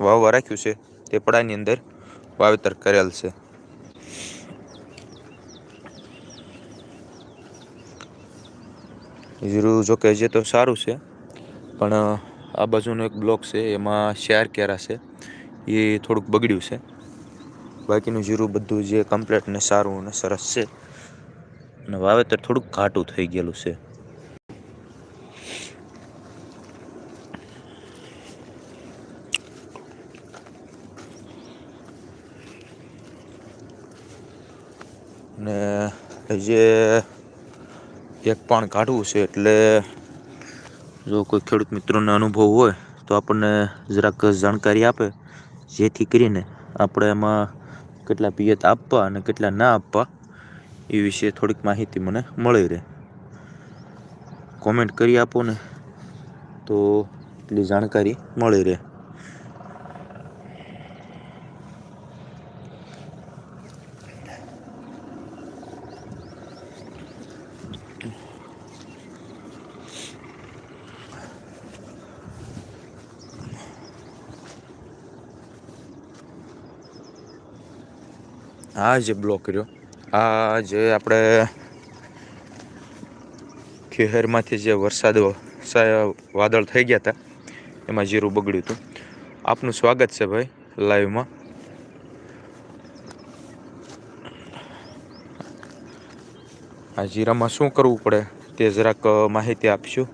વાવવા રાખ્યું છે, તે પડાની અંદર વાવેતર કરેલ છે. જીરું જોકે જે તો સારું છે, પણ આ બાજુનો એક બ્લોક છે, એમાં શેર કેરા છે, એ થોડુંક બગડ્યું છે. બાકીનું જીરું બધું જે કમ્પ્લેટ ને સારું અને સરસ છે, અને વાવેતર થોડુંક ઘાટું થઈ ગયેલું છે ને જે એક પણ કાઢવું છે એટલે જો કોઈ ખેડૂત મિત્રોને અનુભવ હોય તો આપણને જરાક જાણકારી આપે, જેથી કરીને આપણે એમાં કેટલા પિયત આપવા અને કેટલા ના આપવા એ વિશે થોડીક માહિતી મને મળી રહે. કોમેન્ટ કરી આપો ને તો એટલી જાણકારી મળી રહે. આ જે બ્લોક કર્યો આ જે આપણે ખેહરમાંથી જે વરસાદ વાદળ થઈ ગયા હતા એમાં જીરું બગડ્યું હતું આપનું સ્વાગત છે ભાઈ, લાઈવમાં. આ જીરામાં શું કરવું પડે તે જરાક માહિતી આપશું?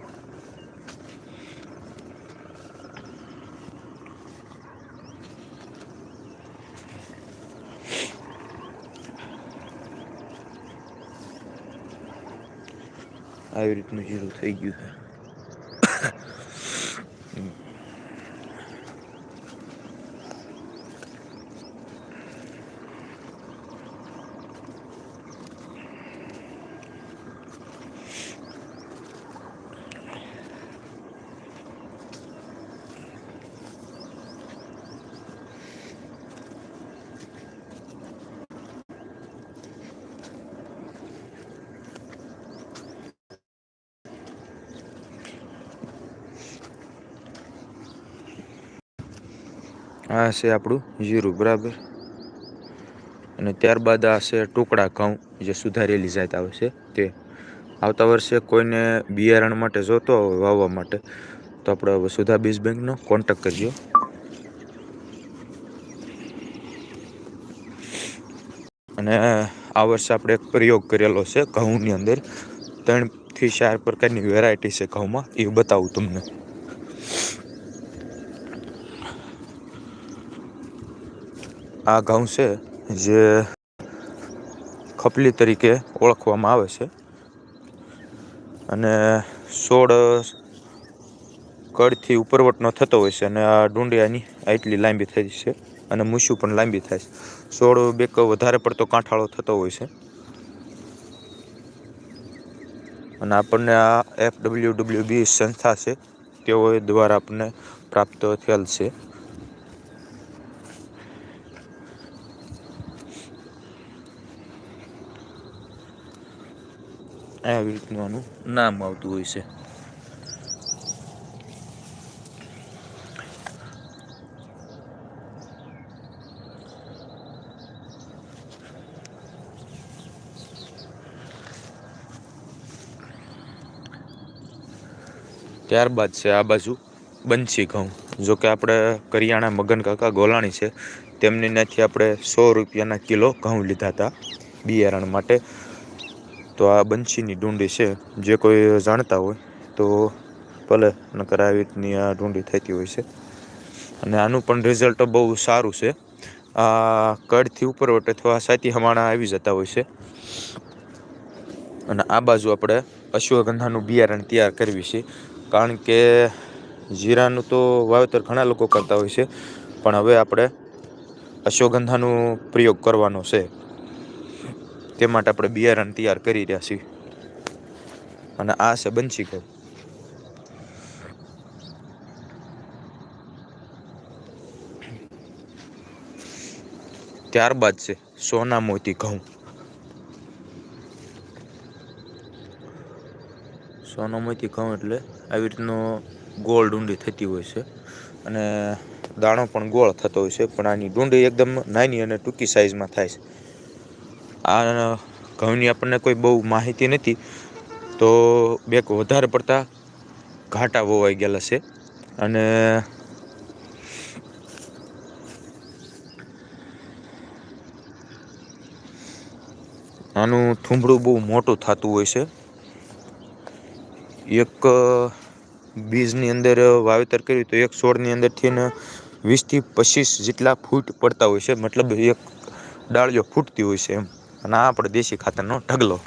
આવી રીતનું જીરું થઈ ગયું છે આ છે આપણું જીરું, બરાબર? અને ત્યારબાદ આ છે ટુકડા ઘઉં, જે સુધારેલી જાત આવે છે, તે. આવતા વર્ષે કોઈને બિયારણ માટે જોતો હોય, વાવવા માટે, તો આપણે સુધા બીજ બેંકનો કોન્ટેક કરજો. અને આ વર્ષે આપણે એક પ્રયોગ કરેલો છે ઘઉંની અંદર. ત્રણથી ચાર પ્રકારની વેરાયટી છે ઘઉંમાં, એ બતાવું તમને. આ ઘઉં છે, જે ખપલી તરીકે ઓળખવામાં આવે છે. અને સોળ કડથી ઉપરવટનો થતો હોય છે અને આ ડુંડિયાની આટલી લાંબી થઈ છે અને મૂછું પણ લાંબી થાય છે. સોળ બેક વધારે પડતો કાંઠાળો થતો હોય છે. અને આપણને આ એફ ડબલ્યુ ડબલ્યુ બી સંસ્થા છે, તેઓ દ્વારા આપણને પ્રાપ્ત થયેલ છે. આવી રીતનું આનું નામ આવતું હોય છે. ત્યારબાદ છે આ બાજુ બંસી ઘઉં. જો કે આપણે કરિયાણા મગન કાકા ગોલાણી છે, તેમની ત્યાંથી આપણે સો રૂપિયાના કિલો ઘઉં લીધા હતા બિયારણ માટે. તો આ બંશીની ડુંડી છે, જે કોઈ જાણતા હોય તો ભલે, નકર આવી રીતની આ ડુંડી થતી હોય છે. અને આનું પણ રિઝલ્ટ બહુ સારું છે. આ કડથી ઉપરવટ અથવા સાતી હમાણા આવી જતા હોય છે. અને આ બાજુ આપણે અશ્વગંધાનું બિયારણ તૈયાર કરવી છે. કારણ કે જીરાનું તો વાવેતર ઘણા લોકો કરતા હોય છે. પણ હવે આપણે અશ્વગંધાનું પ્રયોગ કરવાનો છે. તે માટે આપણે બિયારણ તૈયાર કરી રહ્યા છીએ. અને આ છે બંસી ઘઉં ત્યારબાદ છે સોના મોતી ઘઉં. સોનામાંથી ઘઉં એટલે આવી રીતનો ગોળ ડુંડી થતી હોય છે. અને દાણો પણ ગોળ થતો હોય છે, પણ આની ડુંડી એકદમ નાની અને ટૂંકી સાઇઝમાં થાય છે. આ ઘઉંની આપણને કોઈ બહુ માહિતી નથી, તો બેક વધારે પડતા ઘાટા વવાઈ ગયેલા છે. અને આનું થૂંબડું બહુ મોટું થતું હોય છે. એક બીજની અંદર વાવેતર કર્યું તો એક છોડની અંદરથી ને વીસથી પચીસ જેટલા ફૂટ પડતા હોય છે, મતલબ એક ડાળીઓ ફૂટતી હોય છે એમ. અને આ આપણો દેશી ખાતરનો ઢગલો.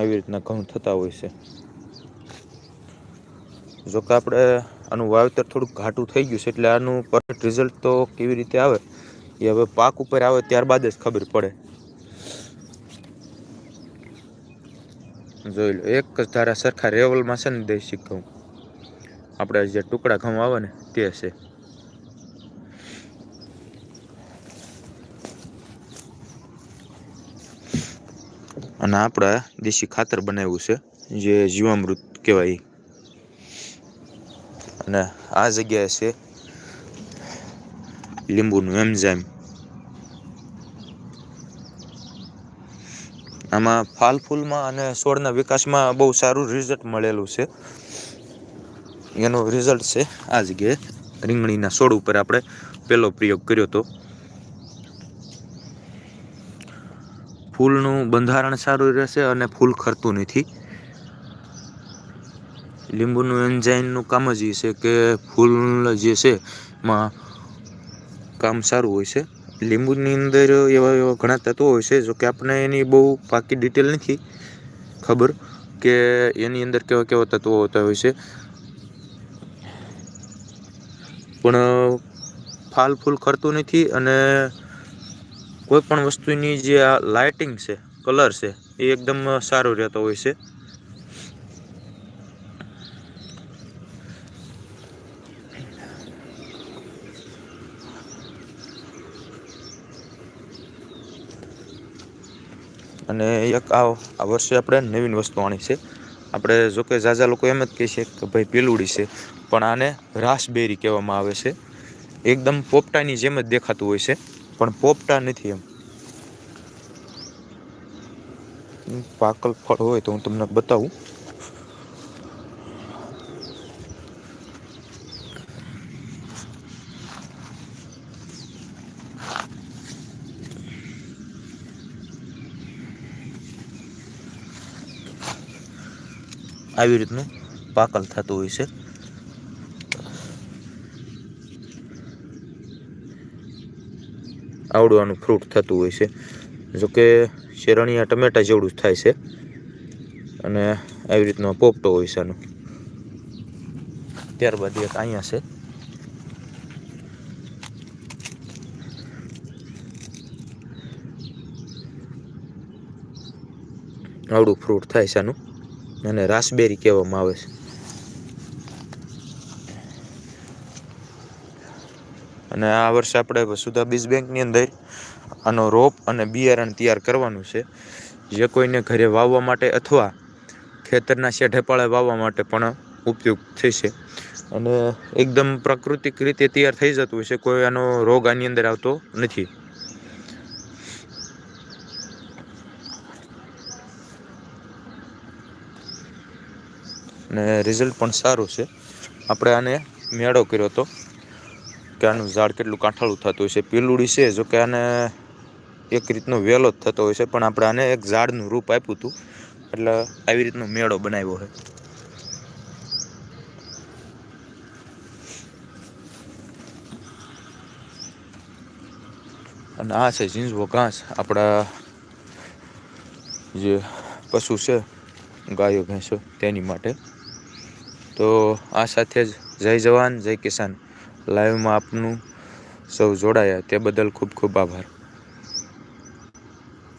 આવી રીતના ઘઉં થતા હોય છે. જો કે આપણે આનું વાવેતર થોડુંક ઘાટું થઈ ગયું છે, એટલે આનું પરફેક્ટ રિઝલ્ટ તો કેવી રીતે આવે? એ હવે પાક ઉપર આવે ત્યારબાદ જ ખબર પડે. જોઈ લો, એક જ ધારા સરખા રેવલમાં છે ને દેશી ઘઉં. આપણે જે ટુકડા ઘઉં આવે ને તે છે. અને આપણે દેશી ખાતર બનાવ્યું છે, જે જીવામૃત કહેવાય. અને આ જગ્યાએ છે લીંબુનું એમઝાઇમ આમાં ફાલ ફૂલમાં અને છોડના વિકાસમાં બહુ સારું રિઝલ્ટ મળેલું છે. એનું રિઝલ્ટ છે આ જગ્યાએ રીંગણીના છોડ ઉપર આપણે પહેલો પ્રયોગ કર્યો હતો. ફૂલનું બંધારણ સારું રહેશે અને ફૂલ ખરતું નથી. લીંબુનું એન્જાઇનનું કામ જ એ છે કે ફૂલ જે છે એમાં કામ સારું હોય છે. લીંબુની અંદર એવા એવા ઘણા તત્વો હોય છે જો કે આપણે એની બહુ પાકી ડિટેલ નથી. ખબર કે એની અંદર કેવા કેવા તત્વો હોતા હોય છે. પણ ફાલ ફૂલ ખરતું નથી અને કોઈ પણ વસ્તુની જે આ લાઇટિંગ છે કલર છે, એ એકદમ સારો રહેતો હોય છે. અને એક આ વર્ષે આપણે નવીન વસ્તુ આણી છે. આપણે જોકે ઝાઝા લોકો એમ જ કહે છે કે ભાઈ પેલુડી છે, પણ આને રાસબેરી કહેવામાં આવે છે. એકદમ પોપટાની જેમ જ દેખાતું હોય છે. પણ પોપટા નથી એમ. પાકલ ફળ હોય તો હું તમને બતાવું. આવી રીતનું પાકલ થતું હોય છે. આવડું આનું ફ્રૂટ થતું હોય છે. જોકે શેરણિયા ટમેટા જેવડું થાય છે. અને આવી રીતનો પોપટો હોય છે આનો. ત્યારબાદ એક અહીંયા છે. આવડું ફ્રૂટ થાય છે આનું. અને રાસબેરી કહેવામાં આવે છે. અને આ વર્ષે આપણે સુધા બીજ બેંકની અંદર આનો રોપ અને બિયારણ તૈયાર કરવાનું છે. જે કોઈને ઘરે વાવવા માટે અથવા ખેતરના શેઢેપાળે વાવવા માટે પણ ઉપયોગ થશે. અને એકદમ પ્રાકૃતિક રીતે તૈયાર થઈ જતું હોય છે, કોઈ આનો રોગ આની અંદર આવતો નથી. અને રિઝલ્ટ પણ સારું છે. આપણે આને મેળો કર્યો હતો. કે આનું ઝાડ કેટલું કાંઠાળું થતું હોય છે. પીલુડી છે, જો કે આને એક રીતનો વેલો જ થતો હોય છે, પણ આપણે આને એક ઝાડનું રૂપ આપ્યું હતું. એટલે આવી રીતનો મેળો બનાવ્યો છે. અને આ છે ઝીંઝવો ઘાસ. આપણા જે પશુ છે, ગાયો, ભેંસો, તેની માટે. તો આ સાથે જ જય જવાન, જય કિસાન. લાઈવમાં આપનું સૌ જોડાયા. તે બદલ ખૂબ ખૂબ આભાર.